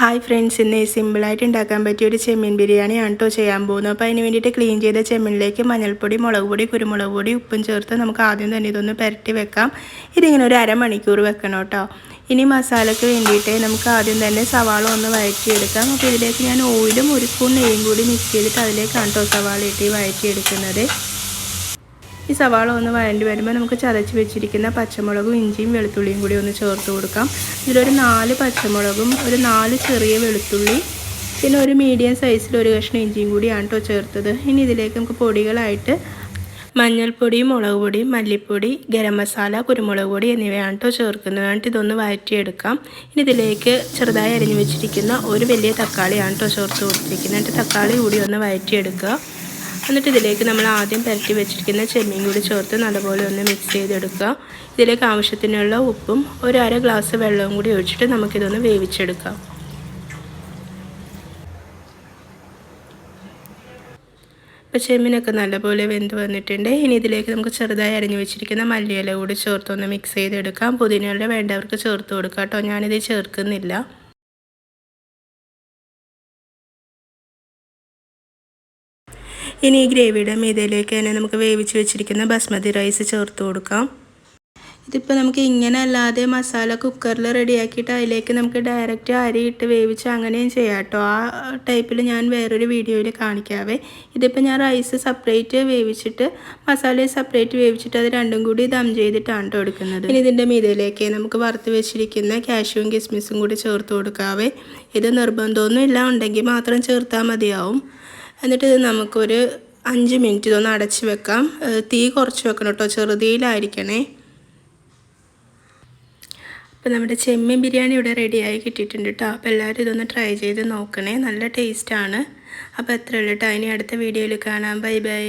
Hi friends ഇന്ന് സിമ്പിളായിട്ട് ഉണ്ടാക്കാൻ പറ്റിയ ഒരു ചെമ്മീൻ ബിരിയാണിയാണ് കേട്ടോ ചെയ്യാൻ പോകുന്നത്. അപ്പോൾ അതിന് വേണ്ടിയിട്ട് ക്ലീൻ ചെയ്ത ചെമ്മീനിലേക്ക് മഞ്ഞൾപ്പൊടി മുളക് പൊടി കുരുമുളക് പൊടി ഉപ്പും ചേർത്ത് നമുക്ക് ആദ്യം തന്നെ ഇതൊന്ന് പുരട്ടി വെക്കാം. ഇതിങ്ങനെ ഒരു അരമണിക്കൂർ വെക്കണം കേട്ടോ ഇനി മസാലയ്ക്ക് വേണ്ടിയിട്ട് നമുക്ക് ആദ്യം തന്നെ സവാള ഒന്ന് വഴറ്റിയെടുക്കാം. അപ്പോൾ ഇതിലേക്ക് ഞാൻ ഓയിലും ഒരു സ്പൂൺ നെയ്യും കൂടി മിക്സ് ചെയ്തിട്ട് അതിലേക്കാണ് കേട്ടോ സവാള ഇട്ടി വഴറ്റിയെടുക്കുന്നത്. ഈ സവാള ഒന്ന് വഴണ്ടി വരുമ്പോൾ നമുക്ക് ചതച്ച് വെച്ചിരിക്കുന്ന പച്ചമുളകും ഇഞ്ചിയും വെളുത്തുള്ളിയും കൂടി ഒന്ന് ചേർത്ത് കൊടുക്കാം. ഇതിലൊരു നാല് പച്ചമുളകും ഒരു നാല് ചെറിയ വെളുത്തുള്ളി പിന്നെ ഒരു മീഡിയം സൈസിൽ ഒരു കഷ്ണം ഇഞ്ചിയും കൂടിയാണ് കേട്ടോ ചേർത്തത്. ഇനി ഇതിലേക്ക് നമുക്ക് പൊടികളായിട്ട് മഞ്ഞൾപ്പൊടി മുളക് പൊടി മല്ലിപ്പൊടി ഗരം മസാല കുരുമുളക് പൊടി എന്നിവയാണ് കേട്ടോ ചേർക്കുന്നത്. എന്നിട്ട് ഇതൊന്ന് വഴറ്റിയെടുക്കാം. ഇനി ഇതിലേക്ക് ചെറുതായി അരിഞ്ഞു വെച്ചിരിക്കുന്ന ഒരു വലിയ തക്കാളിയാണ് കേട്ടോ ചേർത്ത് കൊടുത്തിരിക്കുന്നത്. എന്നിട്ട് തക്കാളി കൂടി ഒന്ന് വഴറ്റിയെടുക്കുക. എന്നിട്ട് ഇതിലേക്ക് നമ്മൾ ആദ്യം പുരട്ടി വെച്ചിരിക്കുന്ന ചെമ്മീൻ കൂടി ചേർത്ത് നല്ലപോലെ ഒന്ന് മിക്സ് ചെയ്തെടുക്കുക. ഇതിലേക്ക് ആവശ്യത്തിനുള്ള ഉപ്പും ഒരു അര ഗ്ലാസ് വെള്ളവും കൂടി ഒഴിച്ചിട്ട് നമുക്കിതൊന്ന് വേവിച്ചെടുക്കാം. ഇപ്പോൾ ചെമ്മീനൊക്കെ നല്ലപോലെ വെന്ത് വന്നിട്ടുണ്ട്. ഇനി ഇതിലേക്ക് നമുക്ക് ചെറുതായി അരിഞ്ഞു വെച്ചിരിക്കുന്ന മല്ലിയില കൂടി ചേർത്തൊന്ന് മിക്സ് ചെയ്തെടുക്കാം. പുതിനയില വേണ്ടവർക്ക് ചേർത്ത് കൊടുക്കാം കേട്ടോ. ഞാനിത് ചേർക്കുന്നില്ല. ഇനി ഈ ഗ്രേവിയുടെ മീതയിലേക്ക് തന്നെ നമുക്ക് വേവിച്ച് വെച്ചിരിക്കുന്ന ബസ്മതി റൈസ് ചേർത്ത് കൊടുക്കാം. ഇതിപ്പോൾ നമുക്ക് ഇങ്ങനെ അല്ലാതെ മസാല കുക്കറിൽ റെഡിയാക്കിയിട്ട് അതിലേക്ക് നമുക്ക് ഡയറക്റ്റ് അരി ഇട്ട് വേവിച്ച് അങ്ങനെയും ചെയ്യാം കേട്ടോ. ആ ടൈപ്പിൽ ഞാൻ വേറൊരു വീഡിയോയിൽ കാണിക്കാവേ. ഇതിപ്പോൾ ഞാൻ റൈസ് സെപ്പറേറ്റ് വേവിച്ചിട്ട് മസാല സെപ്പറേറ്റ് വേവിച്ചിട്ട് അത് രണ്ടും കൂടി ദം ചെയ്തിട്ടാണ് കേട്ടോ എടുക്കുന്നത്. ഇനി ഇതിന്റെ മീതയിലേക്ക് നമുക്ക് വറുത്ത് വെച്ചിരിക്കുന്ന കാഷ്യൂവും കിസ്മിസും കൂടി ചേർത്ത് കൊടുക്കാവേ. ഇത് നിർബന്ധമൊന്നും ഇല്ല ഉണ്ടെങ്കിൽ മാത്രം ചേർത്താൽ മതിയാവും. എന്നിട്ട് ഇത് നമുക്കൊരു അഞ്ച് മിനിറ്റ് ഇതൊന്ന് അടച്ച് വെക്കാം. തീ കുറച്ച് വെക്കണം കേട്ടോ. ചെറുതീയിലായിരിക്കണേ. അപ്പോൾ നമ്മുടെ ചെമ്മീൻ ബിരിയാണി ഇവിടെ റെഡിയായി കിട്ടിയിട്ടുണ്ട് കേട്ടോ. അപ്പോൾ എല്ലാവരും ഇതൊന്ന് ട്രൈ ചെയ്ത് നോക്കണേ. നല്ല ടേസ്റ്റാണ് അപ്പോൾ എത്ര കേട്ടോ. ഇനി അടുത്ത വീഡിയോയിൽ കാണാം. Bye bye.